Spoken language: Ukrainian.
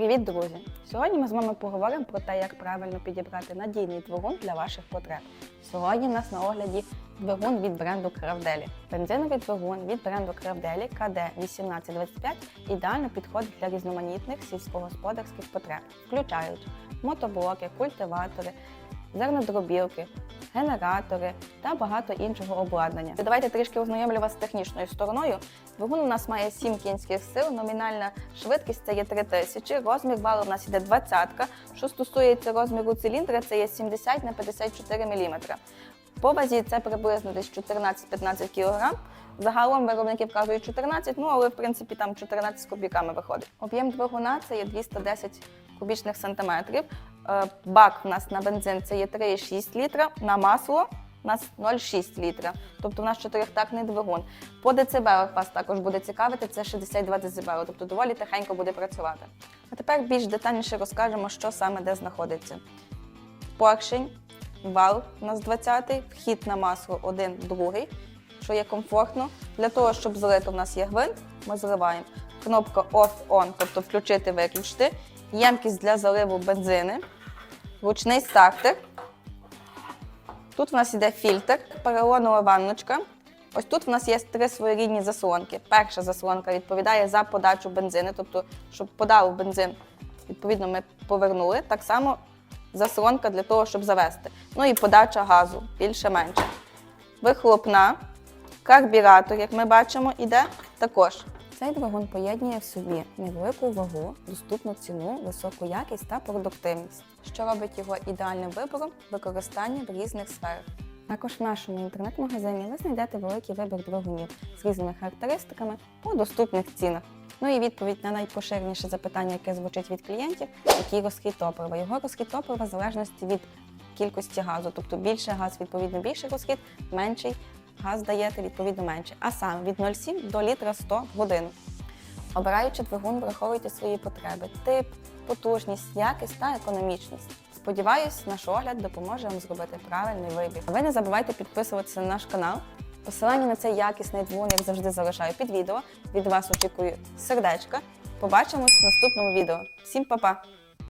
Привіт, друзі! Сьогодні ми з вами поговоримо про те, як правильно підібрати надійний двигун для ваших потреб. Сьогодні в нас на огляді двигун від бренду Кравделі. Бензиновий двигун від бренду Кравделі КД1825 ідеально підходить для різноманітних сільськогосподарських потреб, включаючи мотоблоки, культиватори, зернодробілки, генератори та багато іншого обладнання. Давайте трішки ознайомлю вас з технічною стороною. Двигун у нас має 7 кінських сил, номінальна швидкість це є 3000, розмір валу у нас іде 20. Що стосується розміру циліндра, це є 70 на 54 мм. По вазі це приблизно десь 14-15 кг. Загалом виробники вказують 14, ну але в принципі там 14 з копійками виходить. Об'єм двигуна це є 210 кубічних сантиметрів. Е, Бак у нас на бензин це є 3,6 літра, на масло у нас 0,6 літра. Тобто у нас чотирьохтактний двигун. По децибелах вас також буде цікавити, це 62 децибели, тобто доволі тихенько буде працювати. А тепер більш детальніше розкажемо, що саме де знаходиться. Поршень, вал у нас 20-й, вхід на масло один, другий, що є комфортно. Для того, щоб злити, у нас є гвинт, ми зливаємо. Кнопка Off-On, тобто включити, виключити. Ємкість для заливу бензини, ручний стартер. Тут в нас йде фільтр, поролонова ванночка. Ось тут в нас є три своєрідні заслонки. Перша заслонка відповідає за подачу бензину, тобто, щоб подав бензин, відповідно, ми повернули. Так само заслонка для того, щоб завести. Ну і подача газу більше-менше. Вихлопна, карбюратор, як ми бачимо, іде також. Цей двигун поєднує в собі невелику вагу, доступну ціну, високу якість та продуктивність, що робить його ідеальним вибором використання в різних сферах. Також в нашому інтернет-магазині ви знайдете великий вибір двигунів з різними характеристиками по доступних цінах. Ну і відповідь на найпоширеніше запитання, яке звучить від клієнтів, який розхід топлива. Його розхід топлива в залежності від кількості газу, тобто більше газ, відповідно більший розхід, менший газ даєте відповідно менше. А саме від 0,7 до літра 100 в годину. Обираючи двигун, враховуйте свої потреби, тип, потужність, якість та економічність. Сподіваюсь, наш огляд допоможе вам зробити правильний вибір. Ви не забувайте підписуватися на наш канал. Посилання на цей якісний двигун, як завжди, залишаю під відео. Від вас очікую сердечка. Побачимось в наступному відео. Всім па-па!